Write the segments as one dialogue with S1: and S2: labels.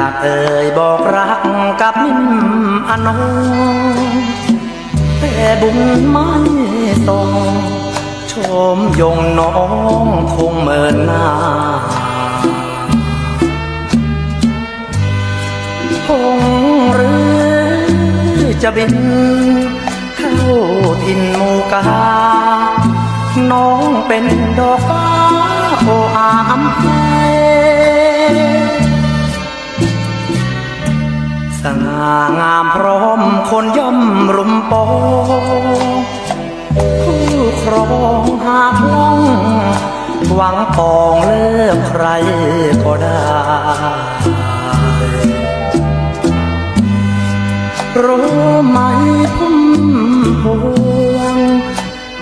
S1: ากเอ่ยบอกรักกับมิมอนงแต่บุญไม่ส่งชมยงน้องคงเมินหน้าคงหรือจะบินเข้าทินมูกา น้องเป็นดอกฟ้า สง่างามพร้อมคนย่อมรุมปองผู้ครองหากล่องหวังปองเลิกใครก็ได้รู้ไหมพุ่มพวง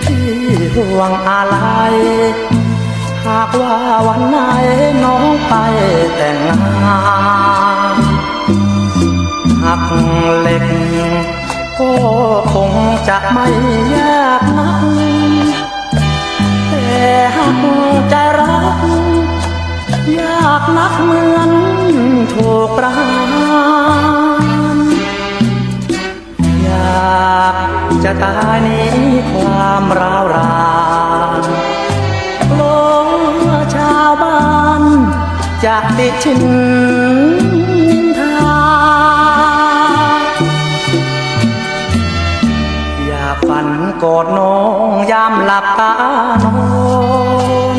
S1: ที่ห่วงอะไร หากว่าวันไหนน้องไปแต่งงาน จะไม่ยากนัก แต่หักใจรัก ยากนักเหมือนถูกประหารอยากจะตายนี้ความร้าวรานลัวชาวบ้านจะติชิน กอดน้องยามหลับตานอน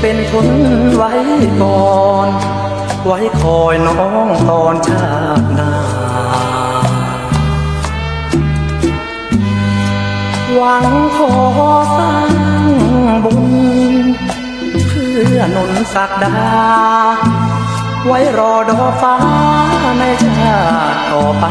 S1: เป็นทุนไว้ก่อน ไว้คอยน้องตอนชาติหน้า หวังขอสร้างบุญเพื่อนุนศักดา ไว้รอดอกฟ้าในชาติต่อไป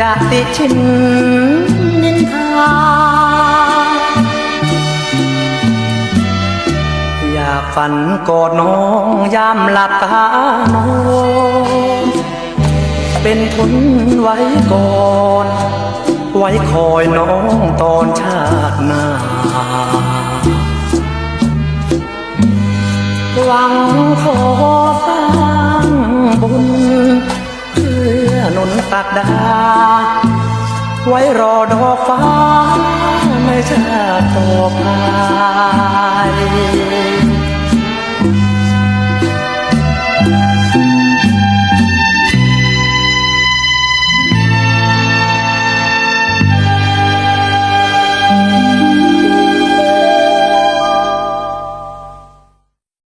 S1: จะติชินนินทาอยากฝันกอดน้องยามหลับตานอนเป็นทุนไว้ก่อน ไว้คอยน้องตอนชาติหน้า หนุนตักดา ไว้รอดอกฟ้า ไม่ชาติต่อไป